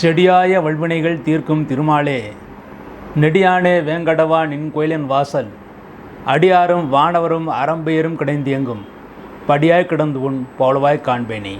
செடியாய வல்வினைகள் தீர்க்கும் திருமாலே. நெடியானே வேங்கடவா நின் கோயிலின் வாசல். அடியாரும் வானவரும் அறம்பெயரும் கிடைந்தியங்கும். படியாய் கிடந்து உன் போலவாய் காண்பேனே.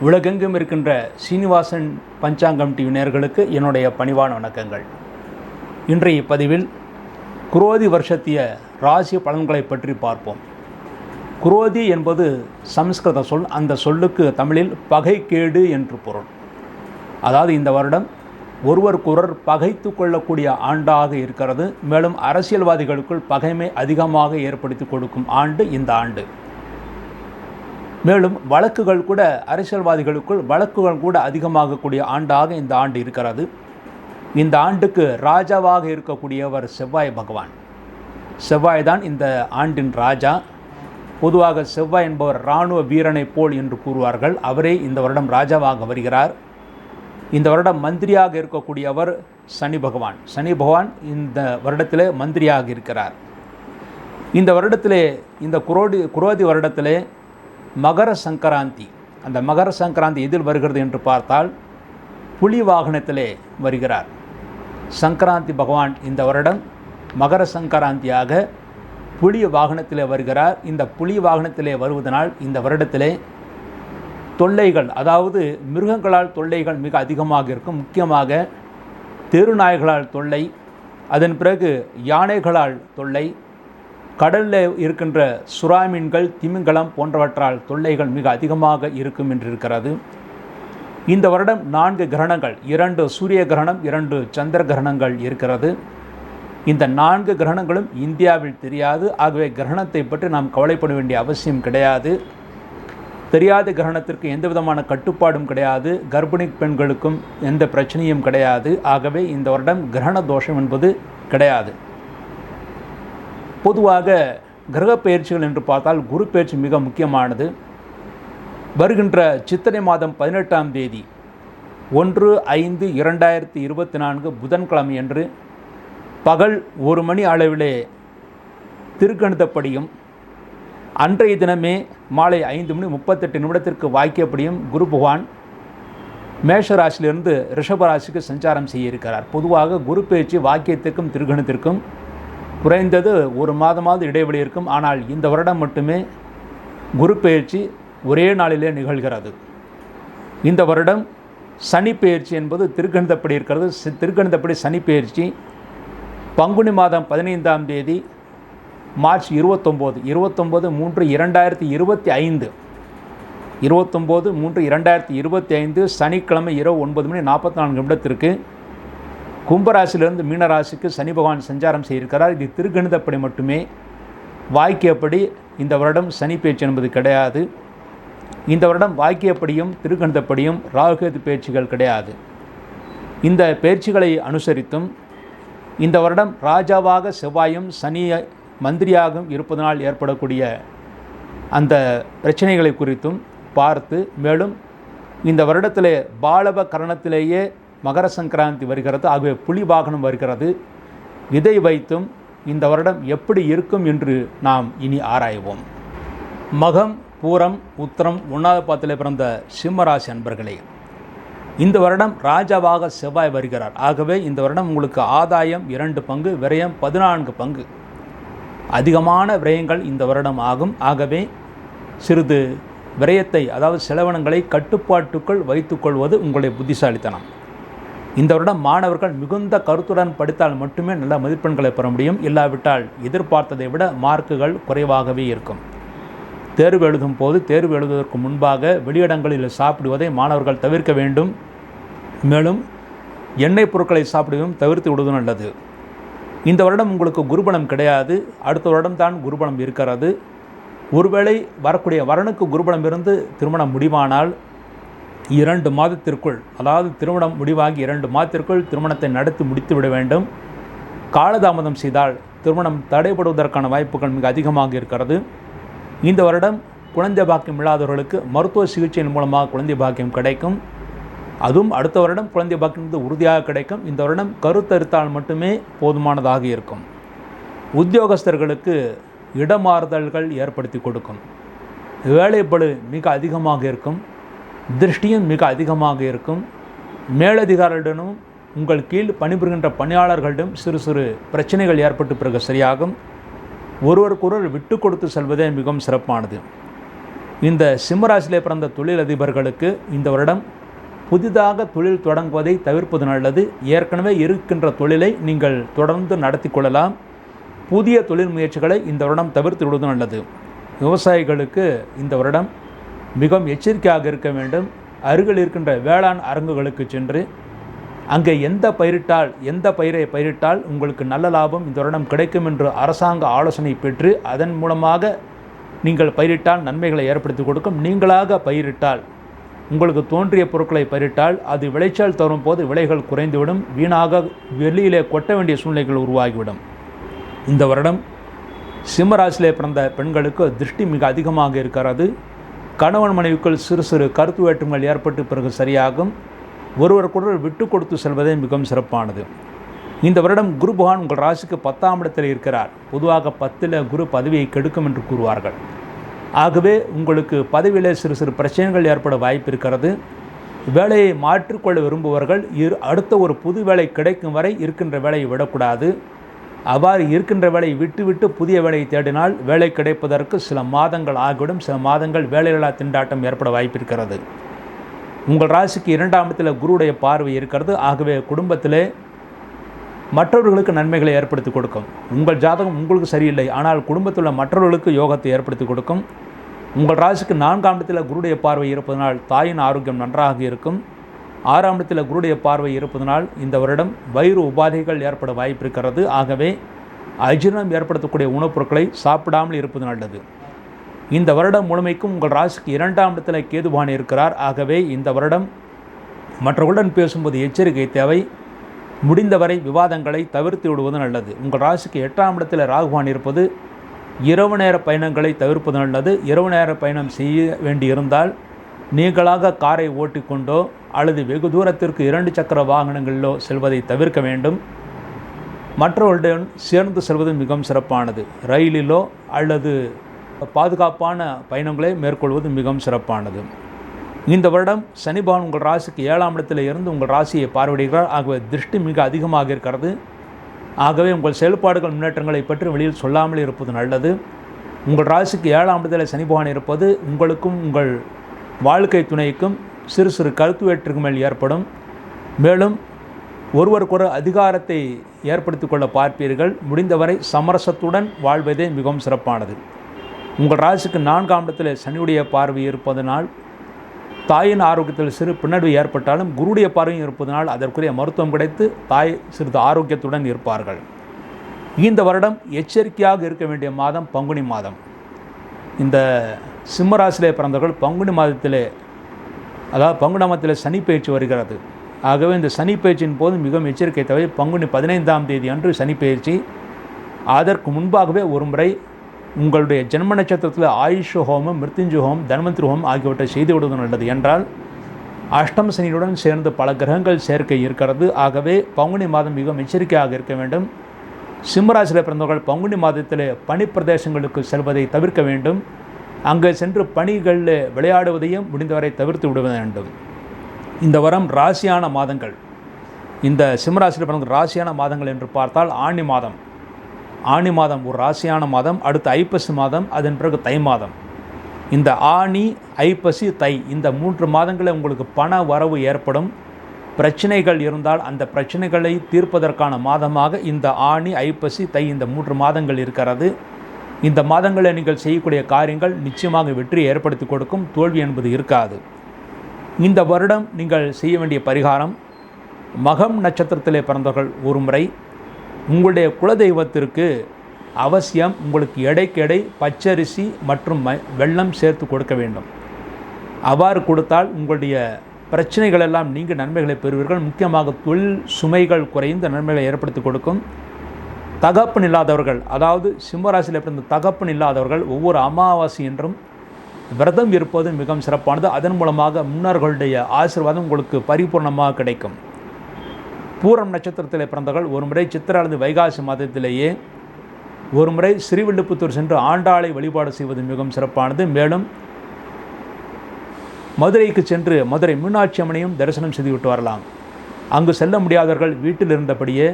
உலகெங்கும் இருக்கின்ற சீனிவாசன் பஞ்சாங்கம் டிவினர்களுக்கு என்னுடைய பணிவான வணக்கங்கள். இன்றைய பதிவில் குரோதி வருஷத்திய ராசி பலன்களை பற்றி பார்ப்போம். குரோதி என்பது சம்ஸ்கிருத சொல். அந்த சொல்லுக்கு தமிழில் பகைக்கேடு என்று பொருள். அதாவது இந்த வருடம் ஒருவருக்கொருவர் பகைத்து கொள்ளக்கூடிய ஆண்டாக இருக்கிறது. மேலும் அரசியல்வாதிகளுக்குள் பகைமை அதிகமாக ஏற்படுத்தி கொடுக்கும் ஆண்டு இந்த ஆண்டு. மேலும் வழக்குகள் கூட அரசியல்வாதிகளுக்குள் வழக்குகள் கூட அதிகமாகக்கூடிய ஆண்டாக இந்த ஆண்டு இருக்கிறது. இந்த ஆண்டுக்கு ராஜாவாக இருக்கக்கூடியவர் செவ்வாய் பகவான். செவ்வாய் தான் இந்த ஆண்டின் ராஜா. பொதுவாக செவ்வாய் என்பவர் இராணுவ வீரனைப் போல் என்று கூறுவார்கள். அவரே இந்த வருடம் ராஜாவாக வருகிறார். இந்த வருடம் மந்திரியாக இருக்கக்கூடியவர் சனி பகவான். சனி பகவான் இந்த வருடத்திலே மந்திரியாக இருக்கிறார். இந்த வருடத்திலே இந்த குரோடி குரோதி வருடத்திலே மகர சங்கராந்தி அந்த மகர சங்கராந்தி எதில் வருகிறது என்று பார்த்தால் புலி வாகனத்திலே வருகிறார். சங்கராந்தி பகவான் இந்த வருடம் மகர சங்கராந்தியாக புலி வாகனத்திலே வருகிறார். இந்த புலி வாகனத்திலே வருவதனால் இந்த வருடத்திலே தொல்லைகள் அதாவது மிருகங்களால் தொல்லைகள் மிக அதிகமாக இருக்கும். முக்கியமாக தெருநாய்களால் தொல்லை அதன் பிறகு யானைகளால் தொல்லை கடலில் இருக்கின்ற சுறாமீன்கள் திமிங்கலம் போன்றவற்றால் தொல்லைகள் மிக அதிகமாக இருக்கும் என்று இருக்கிறது இந்த வருடம் நான்கு கிரகணங்கள் இரண்டு சூரிய கிரகணம் இரண்டு சந்திர கிரகணங்கள் இருக்கிறது. இந்த நான்கு கிரகணங்களும் இந்தியாவில் தெரியாது. ஆகவே கிரகணத்தை பற்றி நாம் கவலைப்பட வேண்டிய அவசியம் கிடையாது. தெரியாத கிரகணத்திற்கு எந்த விதமான கட்டுப்பாடும் கிடையாது. கர்ப்பிணி பெண்களுக்கும் எந்த பிரச்சனையும் கிடையாது. ஆகவே இந்த வருடம் கிரகண தோஷம் என்பது கிடையாது. பொதுவாக கிரக பயிற்சிகள் என்று பார்த்தால் குரு பயிற்சி மிக முக்கியமானது. வருகின்ற சித்திரை மாதம் பதினெட்டாம் தேதி ஒன்று ஐந்து இரண்டாயிரத்தி இருபத்தி நான்கு புதன்கிழமை என்று பகல் ஒரு மணி அளவிலே திருக்கணிதப்படியும் அன்றைய தினமே மாலை ஐந்து மணி முப்பத்தெட்டு நிமிடத்திற்கு வாக்கியப்படியும் குரு பகவான் மேஷராசிலிருந்து ரிஷபராசிக்கு சஞ்சாரம் செய்ய இருக்கிறார். பொதுவாக குரு பேச்சு வாக்கியத்திற்கும் திருகணத்திற்கும் குறைந்தது ஒரு மாதமாவது இடைவெளி இருக்கும். ஆனால் இந்த வருடம் மட்டுமே குரு பயிற்சி ஒரே நாளிலே நிகழ்கிறது. இந்த வருடம் சனி பயிற்சி என்பது திருக்கணிதப்படி இருக்கிறது. திருக்கணிதப்படி சனி பயிற்சி பங்குனி மாதம் பதினைந்தாம் தேதி மார்ச் இருபத்தொம்போது இருபத்தொம்போது மூன்று இரண்டாயிரத்தி இருபத்தி ஐந்து. இருபத்தொம்போது மூன்று இரண்டாயிரத்தி இருபத்தி ஐந்து சனிக்கிழமை இரவு ஒன்பது மணி நாற்பத்தி நான்கு நிமிடத்திற்கு கும்பராசிலிருந்து மீனராசிக்கு சனி பகவான் சஞ்சாரம் செய்திருக்கிறார். இது திருக்கணிதப்படி மட்டுமே. வாக்கியப்படி இந்த வருடம் சனி பேச்சு என்பது கிடையாது. இந்த வருடம் வாக்கியப்படியும் திருக்கணிதப்படியும் ராகுகேது பேச்சுகள் கிடையாது. இந்த பேச்சுகளை அனுசரித்தும் இந்த வருடம் ராஜாவாக செவ்வாயும் சனி மந்திரியாகவும் இருப்பதனால் ஏற்படக்கூடிய அந்த பிரச்சனைகளை குறித்தும் பார்த்து மேலும் இந்த வருடத்திலே பாலவ கரணத்திலேயே மகர சங்கராந்தி வருகிறது. ஆகவே புலி வாகனம் வருகிறது. இதை வைத்தும் இந்த வருடம் எப்படி இருக்கும் என்று நாம் இனி ஆராய்வோம். மகம் பூரம் உத்தரம் ஒன்றாவது பாத்திலே பிறந்த சிம்மராசி அன்பர்களே இந்த வருடம் ராஜாவாக செவ்வாய் வருகிறார். ஆகவே இந்த வருடம் உங்களுக்கு ஆதாயம் இரண்டு பங்கு விரயம் பதினான்கு பங்கு. அதிகமான விரயங்கள் இந்த வருடம் ஆகும். ஆகவே சிறிது விரயத்தை அதாவது செலவினங்களை கட்டுப்பாட்டுக்குள் வைத்துக்கொள்வது உங்களுடைய புத்திசாலித்தனம். இந்த வருடம் மாணவர்கள் மிகுந்த கருத்துடன் படித்தால் மட்டுமே நல்ல மதிப்பெண்களை பெற முடியும். இல்லாவிட்டால் எதிர்பார்த்ததை விட மார்க்குகள் குறைவாகவே இருக்கும். தேர்வு எழுதும் போது தேர்வு எழுதுவதற்கு முன்பாக வெளியிடங்களில் சாப்பிடுவதை மாணவர்கள் தவிர்க்க வேண்டும். மேலும் எண்ணெய் பொருட்களை சாப்பிடுவதும் தவிர்த்து விடுவதும் நல்லது. இந்த வருடம் உங்களுக்கு குருபலம் கிடையாது. அடுத்த வருடம் தான் குருபலம் இருக்கிறது. ஒருவேளை வரக்கூடிய வரனுக்கு குருபலம் இருந்து திருமணம் முடிவானால் இரண்டு மாதத்திற்குள் அதாவது திருமணம் முடிவாகி இரண்டு மாதத்திற்குள் திருமணத்தை நடத்தி முடித்து விட வேண்டும். காலதாமதம் செய்தால் திருமணம் தடைபடுவதற்கான வாய்ப்புகள் மிக அதிகமாக இருக்கிறது. இந்த வருடம் குழந்தை பாக்கியம் இல்லாதவர்களுக்கு மருத்துவ சிகிச்சையின் மூலமாக குழந்தை பாக்கியம் கிடைக்கும். அதுவும் அடுத்த வருடம் குழந்தை பாக்கியம் உறுதியாக கிடைக்கும். இந்த வருடம் கருத்தரித்தால் மட்டுமே போதுமானதாக இருக்கும். உத்தியோகஸ்தர்களுக்கு இடமாறுதல்கள் ஏற்படுத்தி கொடுக்கும். வேலைப்பளு மிக அதிகமாக இருக்கும். திருஷ்டியும் மிக அதிகமாக இருக்கும். மேலதிகாரிகளிடமும் உங்கள் கீழ் பணிபுரிகின்ற பணியாளர்களிடம் சிறு சிறு பிரச்சனைகள் ஏற்பட்டு பிறகு சரியாகும். ஒருவருக்கொருவர் விட்டு கொடுத்து செல்வதே மிகவும் சிறப்பானது. இந்த சிம்மராசியிலே பிறந்த தொழிலதிபர்களுக்கு இந்த வருடம் புதிதாக தொழில் தொடங்குவதை தவிர்ப்பது நல்லது. ஏற்கனவே இருக்கின்ற தொழிலை நீங்கள் தொடர்ந்து நடத்தி கொள்ளலாம். புதிய தொழில் முயற்சிகளை இந்த வருடம் தவிர்த்து விடுவது நல்லது. விவசாயிகளுக்கு இந்த வருடம் மிகவும் எச்சரிக்கையாக இருக்க வேண்டும். அருகில் இருக்கின்ற வேளாண் அரங்குகளுக்கு சென்று அங்கே எந்த பயிரிட்டால் எந்த பயிரை பயிரிட்டால் உங்களுக்கு நல்ல லாபம் இந்த வருடம் கிடைக்கும் என்று அரசாங்க ஆலோசனை பெற்று அதன் மூலமாக நீங்கள் பயிரிட்டால் நன்மைகளை ஏற்படுத்தி கொடுக்கும். நீங்களாக பயிரிட்டால் உங்களுக்கு தோன்றிய பொருட்களை பயிரிட்டால் அது விளைச்சல் தரும் போது விலைகள் குறைந்துவிடும் வீணாக வெளியிலே கொட்ட வேண்டிய சூழ்நிலைகள் உருவாகிவிடும். இந்த வருடம் சிம்மராசிலே பிறந்த பெண்களுக்கு திருஷ்டி மிக அதிகமாக இருக்கிறது. கணவன் மனைவிக்குள் சிறு சிறு கருத்து வேற்றுமைகள் ஏற்பட்டு பிறகு சரியாகும். ஒருவருக்கொருவர் விட்டு கொடுத்து செல்வதே மிகவும் சிறப்பானது. இந்த வருடம் குரு பகவான் உங்கள் ராசிக்கு பத்தாம் இடத்தில் இருக்கிறார். பொதுவாக பத்தில் குரு பதவியை கெடுக்கும் என்று கூறுவார்கள். ஆகவே உங்களுக்கு பதவியில் சிறு சிறு பிரச்சனைகள் ஏற்பட வாய்ப்பு இருக்கிறது. வேலையை மாற்றிக்கொள்ள விரும்புபவர்கள் இரு அடுத்த ஒரு புது வேலை கிடைக்கும் வரை இருக்கின்ற வேலையை விடக்கூடாது. அவ்வாறு இருக்கின்ற வேலையை விட்டுவிட்டு புதிய வேலையை தேடினால் வேலை கிடைப்பதற்கு சில மாதங்கள் ஆகிவிடும். சில மாதங்கள் வேலையில்லா திண்டாட்டம் ஏற்பட வாய்ப்பிருக்கிறது உங்கள் ராசிக்கு இரண்டாம் இடத்தில் குருவுடைய பார்வை இருக்கிறது. ஆகவே குடும்பத்திலே மற்றவர்களுக்கு நன்மைகளை ஏற்படுத்தி கொடுக்கும். உங்கள் ஜாதகம் உங்களுக்கு சரியில்லை ஆனால் குடும்பத்தில் உள்ள மற்றவர்களுக்கு யோகத்தை ஏற்படுத்தி கொடுக்கும். உங்கள் ராசிக்கு நான்காம் இடத்தில் குருடைய பார்வை இருப்பதனால் தாயின் ஆரோக்கியம் நன்றாக இருக்கும். ஆறாம் இடத்தில் குருடைய பார்வை இருப்பதனால் இந்த வருடம் வயிறு உபாதைகள் ஏற்பட வாய்ப்பு இருக்கிறது. ஆகவே அஜீரணம் ஏற்படுத்தக்கூடிய உணவுப் பொருட்களை சாப்பிடாமல் இருப்பது நல்லது. இந்த வருடம் முழுமைக்கும் உங்கள் ராசிக்கு இரண்டாம் இடத்தில் கேதுபான் இருக்கிறார். ஆகவே இந்த வருடம் மற்றவர்களுடன் பேசும்போது எச்சரிக்கை தேவை. முடிந்தவரை விவாதங்களை தவிர்த்து விடுவது நல்லது. உங்கள் ராசிக்கு எட்டாம் இடத்தில் ராகுவான் இருப்பது இரவு நேர பயணங்களை தவிர்ப்பது நல்லது. இரவு நேர பயணம் செய்ய வேண்டியிருந்தால் நீங்களாக காரை ஓட்டிக்கொண்டோ அல்லது வெகு தூரத்திற்கு இரண்டு சக்கர வாகனங்களிலோ செல்வதை தவிர்க்க வேண்டும். மற்றவர்களுடன் சேர்ந்து செல்வது மிகவும் சிறப்பானது. ரயிலிலோ அல்லது பாதுகாப்பான பயணங்களை மேற்கொள்வது மிகவும் சிறப்பானது. இந்த வருடம் சனிபான் உங்கள் ராசிக்கு ஏழாம் இடத்தில் இருந்து உங்கள் ராசியை பார்வையிடுகிறார். ஆகவே திருஷ்டி மிக அதிகமாக இருக்கிறது. ஆகவே உங்கள் செயல்பாடுகள் முன்னேற்றங்களை பற்றி வெளியில் சொல்லாமல் இருப்பது நல்லது. உங்கள் ராசிக்கு ஏழாம் இடத்தில் சனிபகவான் இருப்பது உங்களுக்கும் உங்கள் வாழ்க்கை துணைக்கும் சிறு சிறு கருத்து வேற்றுக்கு மேல் ஏற்படும். மேலும் ஒருவருக்கொரு அதிகாரத்தை ஏற்படுத்தி கொள்ள பார்ப்பீர்கள். முடிந்தவரை சமரசத்துடன் வாழ்வதே மிகவும் சிறப்பானது. உங்கள் ராசிக்கு நான்காம் இடத்தில் சனியுடைய பார்வை இருப்பதனால் தாயின் ஆரோக்கியத்தில் சிறு பின்னடைவு ஏற்பட்டாலும் குருடைய பார்வையும் இருப்பதனால் அதற்குரிய மருத்துவம் கிடைத்து தாய் சிறிது ஆரோக்கியத்துடன் இருப்பார்கள். இந்த வருடம் எச்சரிக்கையாக இருக்க வேண்டிய மாதம் பங்குனி மாதம். இந்த சிம்மராசிலே பிறந்தவர்கள் பங்குனி மாதத்திலே அதாவது பங்குனி மாதத்தில் சனி பயிற்சி வருகிறது. ஆகவே இந்த சனி பயிற்சியின் போது மிகவும் எச்சரிக்கை தவிர பங்குனி பதினைந்தாம் தேதி அன்று சனி பயிற்சி அதற்கு முன்பாகவே ஒரு முறை உங்களுடைய ஜென்ம நட்சத்திரத்தில் ஆயுஷ் ஹோமம் மிருத்யுஞ்சு ஹோமம் தன்வந்திரி ஹோமம் ஆகியவற்றை செய்து விடுவது நல்லது என்றால் அஷ்டம் சனியுடன் சேர்ந்து பல கிரகங்கள் சேர்க்கை இருக்கிறது. ஆகவே பங்குனி மாதம் மிகவும் எச்சரிக்கையாக இருக்க வேண்டும். சிம்மராசியில் பிறந்தவர்கள் பங்குனி மாதத்தில் பனி பிரதேசங்களுக்கு செல்வதை தவிர்க்க வேண்டும். அங்கே சென்று பணிகளில் விளையாடுவதையும் முடிந்தவரை தவிர்த்து விட வேண்டும். இந்த வரம் ராசியான மாதங்கள். இந்த சிம்மராசியில் பிறந்த ராசியான மாதங்கள் என்று பார்த்தால் ஆணி மாதம். ஆணி மாதம் ஒரு ராசியான மாதம் அடுத்து ஐப்பசி மாதம் அதன் பிறகு தை மாதம். இந்த ஆணி ஐப்பசி தை இந்த மூன்று மாதங்களில் உங்களுக்கு பண வரவு ஏற்படும். பிரச்சனைகள் இருந்தால் அந்த பிரச்சனைகளை தீர்ப்பதற்கான மாதமாக இந்த ஆணி ஐப்பசி தை இந்த மூன்று மாதங்கள் இருக்கிறது. இந்த மாதங்களில் நீங்கள் செய்யக்கூடிய காரியங்கள் நிச்சயமாக வெற்றி ஏற்படுத்தி கொடுக்கும் தோல்வி என்பது இருக்காது. இந்த வருடம் நீங்கள் செய்ய வேண்டிய பரிகாரம் மகம் நட்சத்திரத்திலே பிறந்தவர்கள் ஒரு முறை உங்களுடைய குலதெய்வத்திற்கு அவசியம் உங்களுக்கு எடைக்கு எடை பச்சரிசி மற்றும் ம வெள்ளம் சேர்த்து கொடுக்க வேண்டும். அவ்வாறு கொடுத்தால் உங்களுடைய பிரச்சனைகள் எல்லாம் நீங்கள் நன்மைகளை பெறுவீர்கள். முக்கியமாக தொழில் சுமைகள் குறைந்த நன்மைகளை ஏற்படுத்தி கொடுக்கும். தகப்பன் இல்லாதவர்கள் அதாவது சிம்மராசியில் பிறந்த தகப்பன் இல்லாதவர்கள் ஒவ்வொரு அமாவாசை என்றும் விரதம் இருப்பது மிகவும் சிறப்பானது. அதன் மூலமாக முன்னோர்களுடைய ஆசீர்வாதம் உங்களுக்கு பரிபூர்ணமாக கிடைக்கும். பூரம் நட்சத்திரத்தில் பிறந்தவர்கள் ஒரு முறை சித்திரை அல்லது வைகாசி மாதத்திலேயே ஒரு முறை ஸ்ரீவில்லிபுத்தூர் சென்று ஆண்டாளை வழிபாடு செய்வது மிகவும் சிறப்பானது. மேலும் மதுரைக்கு சென்று மதுரை மீனாட்சி அம்மனையும் தரிசனம் செய்துவிட்டு வரலாம். அங்கு செல்ல முடியாதவர்கள் வீட்டில் இருந்தபடியே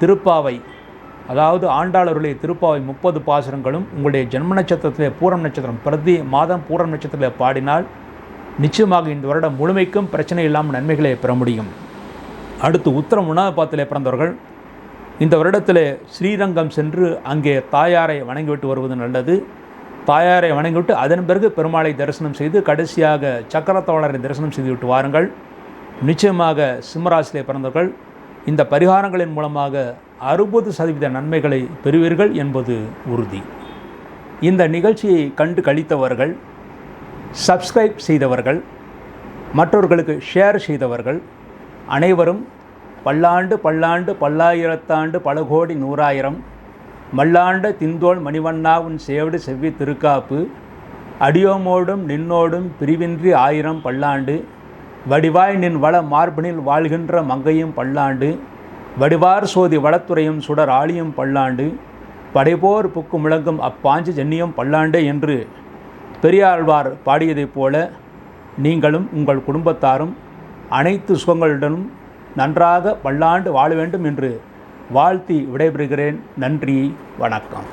திருப்பாவை அதாவது ஆண்டாளருடைய திருப்பாவை முப்பது பாசுரங்களும் உங்களுடைய ஜென்ம நட்சத்திரத்திலே பூரம் நட்சத்திரம் பிரதி மாதம் பூரம் நட்சத்திரத்தில் பாடினால் நிச்சயமாக இந்த வருடம் முழுமைக்கும் பிரச்சனை இல்லாமல் நன்மைகளை பெற முடியும். அடுத்து உத்தரம் உணவப்பாத்திலே பிறந்தவர்கள் இந்த வருடத்தில் ஸ்ரீரங்கம் சென்று அங்கே தாயாரை வணங்கிவிட்டு வருவது நல்லது. தாயாரை வணங்கிவிட்டு அதன் பிறகு பெருமாளை தரிசனம் செய்து கடைசியாக சக்கரத்தோழரை தரிசனம் செய்துவிட்டு வாருங்கள். நிச்சயமாக சிம்மராசிலே பிறந்தவர்கள் இந்த பரிகாரங்களின் மூலமாக அறுபது சதவீத நன்மைகளை பெறுவீர்கள் என்பது உறுதி. இந்த நிகழ்ச்சியை கண்டு கழித்தவர்கள் சப்ஸ்கிரைப் செய்தவர்கள் மற்றவர்களுக்கு ஷேர் செய்தவர்கள் அனைவரும் பல்லாண்டு பல்லாண்டு பல்லாயிரத்தாண்டு பல கோடி நூறாயிரம் மல்லாண்ட திந்தோள் மணிவண்ணா உன் சேவடு செவ்வி திருக்காப்பு அடியோமோடும் நின்னோடும் பிரிவின்றி ஆயிரம் பல்லாண்டு வடிவாய் நின் வள மார்பினில் வாழ்கின்ற மங்கையும் பல்லாண்டு வடிவார் சோதி வளத்துறையும் சுடர் ஆழியும் பல்லாண்டு படைபோர் புக்கு முழங்கும் அப்பாஞ்சு ஜென்னியும் பல்லாண்டு என்று பெரியாழ்வார் பாடியதைப் போல நீங்களும் உங்கள் குடும்பத்தாரும் அனைத்து சுகங்களுடனும் நன்றாக பல்லாண்டு வாழ வேண்டும் என்று வாழ்த்தி விடைபெறுகிறேன். நன்றி வணக்கம்.